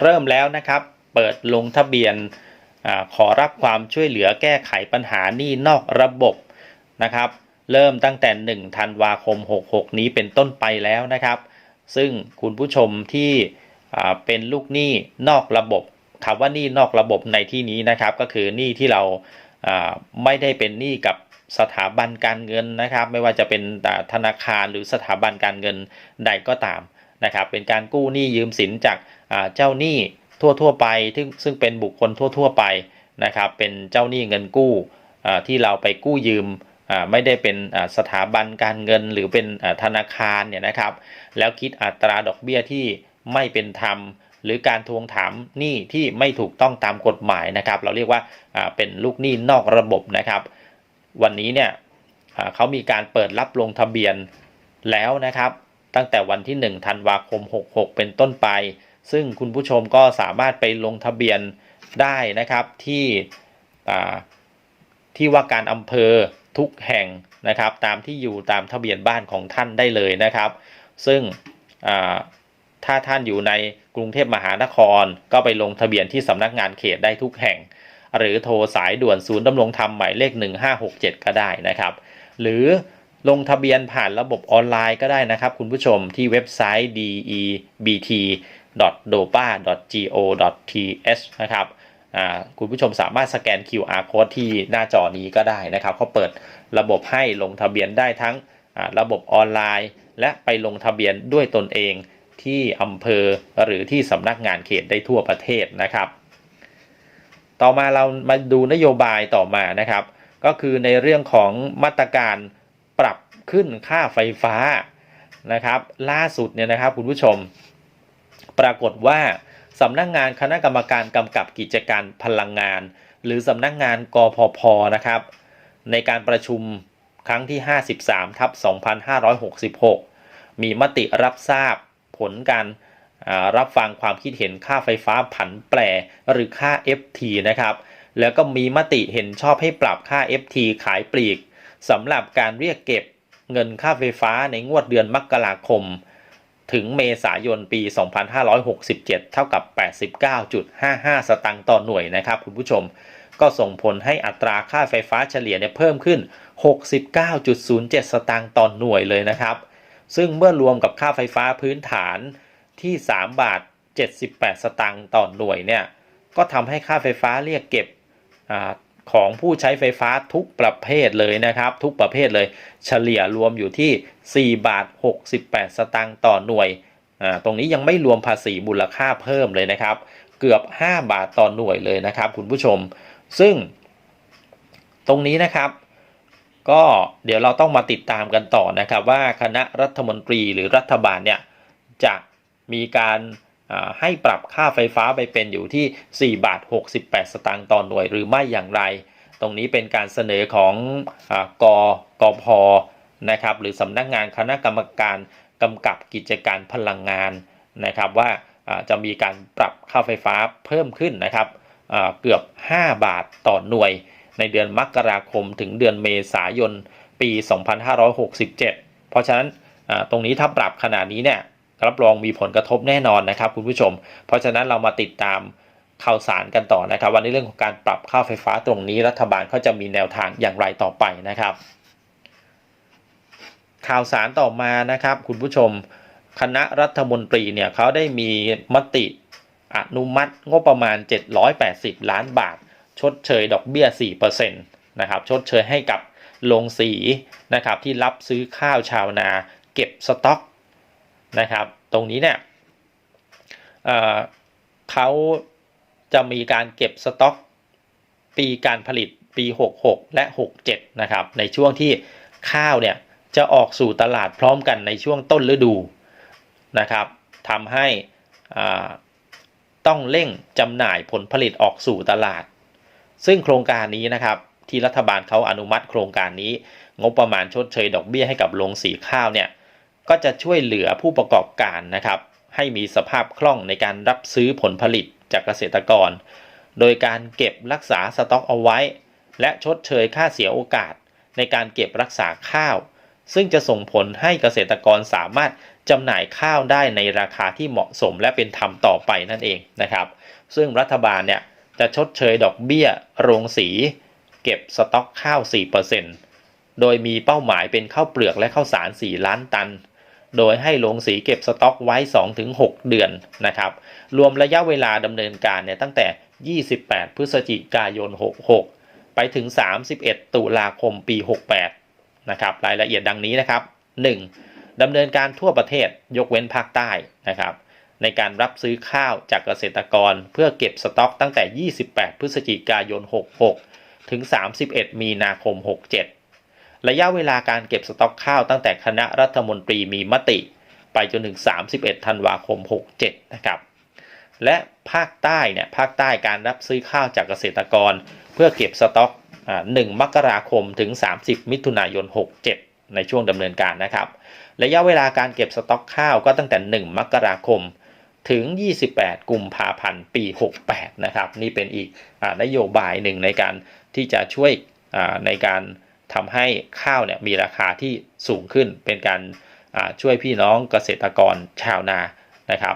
เริ่มแล้วนะครับ เปิดลงทะเบียนอขอรับความช่วยเหลือแก้ไขปัญหาหนี้นอกระบบนะครับ เริ่มตั้งแต่ 1 ธันวาคม 66 นี้เป็นต้นไปแล้วนะครับ ซึ่งคุณผู้ชมที่เป็นลูกหนี้นอกระบบคำว่าหนี้นอกระบบในที่นี้นะครับ ก็คือหนี้ที่เราไม่ได้เป็นหนี้กับสถาบันการเงินนะครับ ไม่ว่าจะเป็นธนาคารหรือสถาบันการเงินใดก็ตามนะครับ เป็นการกู้หนี้ยืมสินจาก เจ้าหนี้ทั่วๆไปซึ่งซึ่งเป็นบุคคลทั่ว ๆไปนะครับเป็นเจ้าหนี้เงินกู้ที่เราไปกู้ยืมไม่ได้เป็นสถาบันการเงินหรือเป็นธนาคารเนี่ยนะครับ แล้วคิดอัตราดอกเบี้ยที่ไม่เป็นธรรม หรือการทวงถามหนี้ที่ไม่ถูกต้องตามกฎหมายนะครับ เราเรียกว่าเป็นลูกหนี้นอกระบบนะครับ วันนี้เนี่ยเขามีการเปิดรับลงทะเบียนแล้วนะครับ ตั้งแต่วันที่1ธันวาคม 66 เป็นต้นไป ซึ่งคุณผู้ชมก็สามารถไปลงทะเบียนได้นะครับที่ที่ว่าการอำเภอทุกแห่งนะครับ ตามที่อยู่ตามทะเบียนบ้านของท่านได้เลยนะครับ ซึ่งถ้าท่านอยู่ในกรุงเทพมหานคร ก็ไปลงทะเบียนที่สำนักงานเขตได้ทุกแห่ง หรือโทรสายด่วนศูนย์ดำรงธรรมหมายเลข 1567 ก็ได้นะครับ หรือลงทะเบียนผ่านระบบออนไลน์ก็ได้นะครับ คุณผู้ชมที่เว็บไซต์ debt debt.dopa.go.th นะครับคุณผู้ชมสามารถสแกน QR code ที่หน้าจอนี้ก็ได้นะครับเขาเปิดระบบให้ลงทะเบียนได้ทั้งระบบออนไลน์ และไปลงทะเบียนด้วยตนเองที่อำเภอหรือที่สำนักงานเขตได้ทั่วประเทศนะครับ ต่อมาเรามาดูนโยบายต่อมานะครับ ก็คือในเรื่องของมาตรการปรับขึ้นค่าไฟฟ้านะครับ ล่าสุดเนี่ยนะครับคุณผู้ชม ปรากฏว่าสำนักงานคณะกรรมการกำกับกิจการพลังงาน หรือสำนักงานกพพนะครับ ในการประชุมครั้งที่ 53ทับ2566 มีมติรับทราบผลการรับฟังความคิดเห็นค่าไฟฟ้าผันแปรหรือค่า FT นะครับ แล้วก็มีมติเห็นชอบให้ปรับค่า FT ขายปลีกสำหรับการเรียกเก็บเงินค่าไฟฟ้าในงวดเดือนมกราคม ถึงเมษายนปี 2567 เท่ากับ 89.55 สตางค์ต่อหน่วยนะครับคุณผู้ชม ก็ส่งผลให้อัตราค่าไฟฟ้าเฉลี่ยเนี่ยเพิ่มขึ้น 69.07 สตางค์ต่อหน่วยเลยนะครับ ซึ่งเมื่อรวมกับค่าไฟฟ้าพื้นฐานที่ 3 บาท 78 สตางค์ต่อหน่วยเนี่ย ก็ทำให้ค่าไฟฟ้าเรียกเก็บ ของผู้ใช้ไฟฟ้าทุกประเภทเลยนะครับ ทุกประเภทเลย เฉลี่ยรวมอยู่ที่ 4 บาท 68 สตางค์ต่อหน่วยอ่าตรงนี้ยังไม่รวมภาษีมูลค่าเพิ่มเลยนะครับ เกือบ 5 บาทต่อหน่วยเลยนะครับ คุณผู้ชม ซึ่ง ตรงนี้นะครับก็เดี๋ยวเราต้องมาติดตามกันต่อนะครับว่าคณะรัฐมนตรีหรือรัฐบาลเนี่ยจะมีการ ให้ปรับค่าไฟฟ้าไปเป็นอยู่ที่ 4 บาท 68 สตางค์ต่อหน่วยหรือไม่อย่างไร ตรงนี้เป็นการเสนอของอากกพนะครับหรือสำนักงานคณะกรรมการกำกับกิจการพลังงานนะครับว่าจะมีการปรับค่าไฟฟ้าเพิ่มขึ้นนะครับเกือบ 5 บาทต่อหน่วย ในเดือนมกราคมถึงเดือนเมษายนปี 2567 เพราะฉะนั้นตรงนี้ถ้าปรับขนาดนี้เนี่ย รับรองมีผลกระทบแน่นอนนะครับคุณผู้ชม เพราะฉะนั้นเรามาติดตามข่าวสารกันต่อนะครับวันนี้เรื่องของการปรับค่าไฟฟ้าตรงนี้รัฐบาลเขาจะมีแนวทางอย่างไรต่อไปนะครับ ข่าวสารต่อมานะครับ คุณผู้ชม คณะรัฐมนตรีเนี่ยเขาได้มีมติอนุมัติงบประมาณ 780 ล้านบาท ชดเชยดอกเบี้ย 4%นะครับชดเชยให้กับโรงสีนะครับที่รับซื้อข้าวชาวนา เก็บสต็อก นะครับ ตรงนี้เนี่ยเเขาจะมีการเก็บสต็อกปีการผลิตปี 66 และ 67 นะครับ ในช่วงที่ข้าวเนี่ยจะออกสู่ตลาดพร้อมกันในช่วงต้นฤดูนะครับทำให้ต้องเร่งจำหน่ายผลผลิตออกสู่ตลาด ซึ่งโครงการนี้นะครับที่รัฐบาลเขาอนุมัติโครงการนี้ งบประมาณชดเชยดอกเบี้ยให้กับโรงสีข้าวเนี่ย ก็จะช่วยเหลือผู้ประกอบการนะครับ ให้มีสภาพคล่องในการรับซื้อผลผลิตจากเกษตรกร โดยการเก็บรักษาสต็อกเอาไว้ และชดเชยค่าเสียโอกาส ในการเก็บรักษาข้าว ซึ่งจะส่งผลให้เกษตรกรสามารถจำหน่ายข้าวได้ในราคาที่เหมาะสมและเป็นธรรมต่อไปนั่นเองนะครับ ซึ่งรัฐบาลเนี่ยจะชดเชยดอกเบี้ย โรงสี เก็บสต็อกข้าว 4%โดยมีเป้าหมายเป็นข้าวเปลือกและข้าวสาร 4 ล้านตัน โดยให้โรงสีเก็บสต็อกไว้ 2-6 เดือนนะครับ รวมระยะเวลาดำเนินการเนี่ยตั้งแต่ 28 พฤศจิกายน 66 ไปถึง 31 ตุลาคมปี 68 นะครับ รายละเอียดดังนี้นะครับ 1. ดำเนินการทั่วประเทศยกเว้นภาคใต้นะครับ ในการรับซื้อข้าวจากเกษตรกรเพื่อเก็บสต็อกตั้งแต่ 28 พฤศจิกายน 66 ถึง 31 มีนาคม 67 ระยะเวลาการเก็บสต็อกข้าวตั้งแต่คณะรัฐมนตรีมีมติ ไปจนถึง 31 ธันวาคม 67 นะครับ และภาคใต้เนี่ยภาคใต้การรับซื้อข้าวจากเกษตรกร เพื่อเก็บสต็อกอ่า1มกราคมถึง 30 มิถุนายน 67 ในช่วงดำเนินการนะครับ ระยะเวลาการเก็บสต็อกข้าวก็ตั้งแต่ 1 มกราคมถึง 28 กุมภาพันธ์ ปี 68 นะครับ นี่เป็นอีกอนโยบายหนึ่งในการที่จะช่วยในการ ทำให้ข้าวเนี่ยมีราคาที่สูงขึ้นเป็นการช่วยพี่น้องเกษตรกรชาวนานะครับ